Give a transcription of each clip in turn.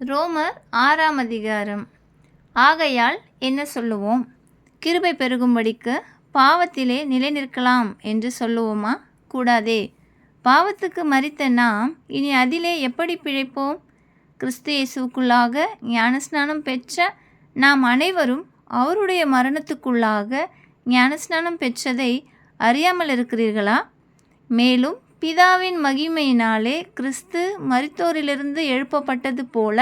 ரோமர் ஆறாம் அதிகாரம். ஆகையால் என்ன சொல்லுவோம்? கிருபை பெருகும்படிக்கு பாவத்திலே நிலை நிற்கலாம் என்று சொல்லுவோமா? கூடாதே. பாவத்துக்கு மறித்த நாம் இனி அதிலே எப்படி பிழைப்போம்? கிறிஸ்து இயேசுவுக்குள்ளாக ஞானஸ்நானம் பெற்ற நாம் அனைவரும் அவருடைய மரணத்துக்குள்ளாக ஞானஸ்நானம் பெற்றதை அறியாமல் இருக்கிறீர்களா மேலும் பிதாவின் மகிமையினாலே கிறிஸ்து மரித்தோரிலிருந்து எழுப்பப்பட்டது போல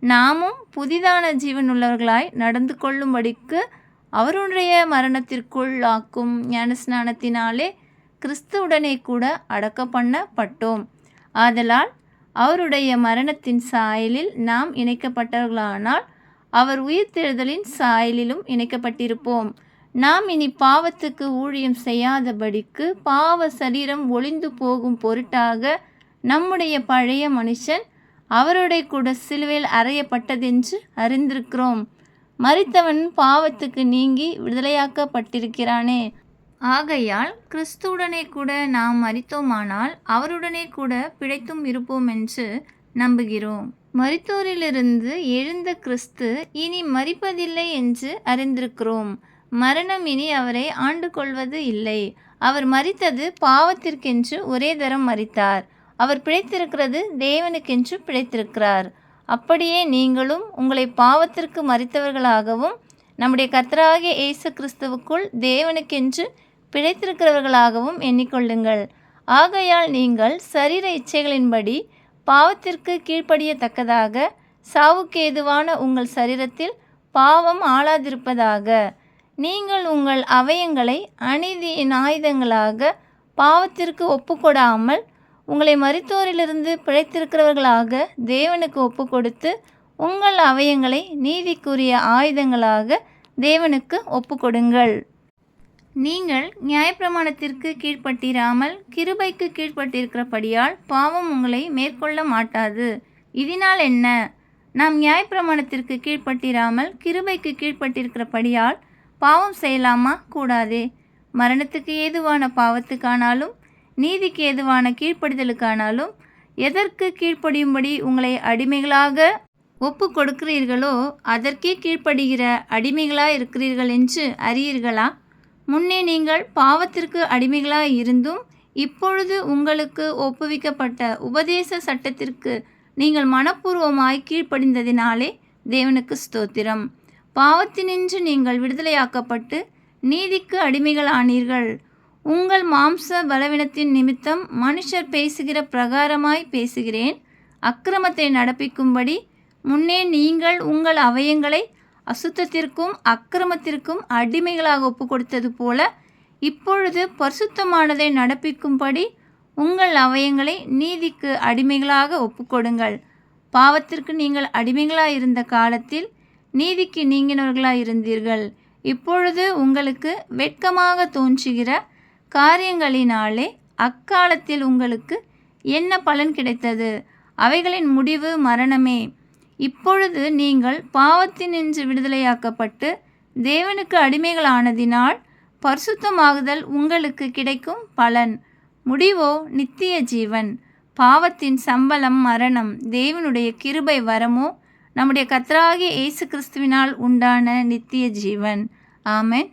நாமும் புதிதான ஜீவனுள்ளவர்களாய் நடந்து கொள்ளும்படிக்கு அவருடைய மரணத்திற்குள்ளாக்கும் ஞானஸ்நானத்தினாலே கிறிஸ்துவுடனே கூட அடக்க பண்ணப்பட்டோம். ஆதலால் அவருடைய மரணத்தின் சாயலில் நாம் இணைக்கப்பட்டவர்களானால் அவர் உயிர்த்தெழுதலின் சாயலிலும் இணைக்கப்பட்டிருப்போம். நாம் இனி பாவத்துக்கு ஊழியம் செய்யாதபடிக்கு பாவ சரீரம் ஒளிந்து போகும் பொருட்டாக நம்முடைய பழைய மனுஷன் அவருடைய கூட சிலுவையில் அறையப்பட்டதென்று அறிந்திருக்கிறோம். மறித்தவன் பாவத்துக்கு நீங்கி விடுதலையாக்கப்பட்டிருக்கிறானே. ஆகையால் கிறிஸ்துவுடனே கூட நாம் மறித்தோமானால் அவருடனே கூட பிழைத்தும் இருப்போம் என்று நம்புகிறோம். மறித்தோரிலிருந்து எழுந்த கிறிஸ்து இனி மறிப்பதில்லை என்று அறிந்திருக்கிறோம். மரணம் இனி அவரை ஆண்டு கொள்வது இல்லை. அவர் மறித்தது பாவத்திற்கென்று ஒரே தரம் மறித்தார் அவர் பிழைத்திருக்கிறது தேவனுக்கென்று பிழைத்திருக்கிறார். அப்படியே நீங்களும் உங்களை பாவத்திற்கு மறித்தவர்களாகவும் நம்முடைய கர்த்தராகிய இயேசு கிறிஸ்துவுக்குள் தேவனுக்கென்று பிழைத்திருக்கிறவர்களாகவும் எண்ணிக்கொள்ளுங்கள். ஆகையால் நீங்கள் சரீர இச்சைகளின்படி பாவத்திற்கு கீழ்ப்படியத்தக்கதாக சாவுக்கு ஏதுவான உங்கள் சரீரத்தில் பாவம் ஆளாதிருப்பதாக நீங்கள் உங்கள் அவயங்களை அநீதியின் ஆயுதங்களாக பாவத்திற்கு ஒப்புக்கொடாமல் உங்களை மறுத்தோரிலிருந்து பிழைத்திருக்கிறவர்களாக தேவனுக்கு ஒப்பு கொடுத்து உங்கள் அவயங்களை நீதிக்குரிய ஆயுதங்களாக தேவனுக்கு ஒப்புக்கொடுங்கள். நீங்கள் நியாயப்பிரமாணத்திற்கு கீழ்ப்பட்டிராமல் கிருபைக்கு கீழ்ப்பட்டிருக்கிறபடியால் பாவம் உங்களை மேற்கொள்ள மாட்டாது. இதனால் என்ன? நாம் நியாயப்பிரமாணத்திற்கு கீழ்ப்பட்டிராமல் கிருபைக்கு கீழ்ப்பட்டிருக்கிறபடியால் பாவம் செய்யலாமா? கூடாதே. மரணத்துக்கு ஏதுவான பாவத்துக்கானாலும் நீதிக்கு ஏதுவான கீழ்ப்படுதலுக்கானாலும் எதற்கு கீழ்ப்படியும்படி உங்களை அடிமைகளாக ஒப்பு கொடுக்கிறீர்களோ அதற்கே கீழ்ப்படுகிற அடிமைகளாக இருக்கிறீர்கள் என்று அறியீர்களா? முன்னே நீங்கள் பாவத்திற்கு அடிமைகளாக இருந்தும் இப்பொழுது உங்களுக்கு ஒப்புவிக்கப்பட்ட உபதேச சட்டத்திற்கு நீங்கள் மனப்பூர்வமாய் கீழ்ப்படிந்ததினாலே தேவனுக்கு ஸ்தோத்திரம். பாவத்தினின்று நீங்கள் விடுதலையாக்கப்பட்டு நீதிக்கு அடிமைகள் ஆனீர்கள் உங்கள் மாம்ச பலவீனத்தின் நிமித்தம் மனுஷர் பேசுகிற பிரகாரமாய் பேசுகிறேன். அக்கிரமத்தை நடப்பிக்கும்படி முன்னே நீங்கள் உங்கள் அவயங்களை அசுத்தத்திற்கும் அக்கிரமத்திற்கும் அடிமைகளாக ஒப்பு கொடுத்தது போல இப்பொழுது பரிசுத்தமானதை நடப்பிக்கும்படி உங்கள் அவயங்களை நீதிக்கு அடிமைகளாக ஒப்புக்கொடுங்கள். பாவத்திற்கு நீங்கள் அடிமைகளாக இருந்த காலத்தில் நீதிக்கு நீங்கினவர்களாக இருந்தீர்கள். இப்பொழுது உங்களுக்கு வெட்கமாக தோன்றுகிற காரியங்களினாலே அக்காலத்தில் உங்களுக்கு என்ன பலன் கிடைத்தது? அவைகளின் முடிவு மரணமே. இப்பொழுது நீங்கள் பாவத்தினின்று விடுதலையாக்கப்பட்டு தேவனுக்கு அடிமைகளானதினால் பரிசுத்தமாகுதல் உங்களுக்கு கிடைக்கும் பலன். முடிவோ நித்திய ஜீவன். பாவத்தின் சம்பளம் மரணம் தேவனுடைய கிருபை வரமோ நம்முடைய கத்தராகிய இயேசு கிறிஸ்துவினால் உண்டான நித்திய ஜீவன். ஆமேன்.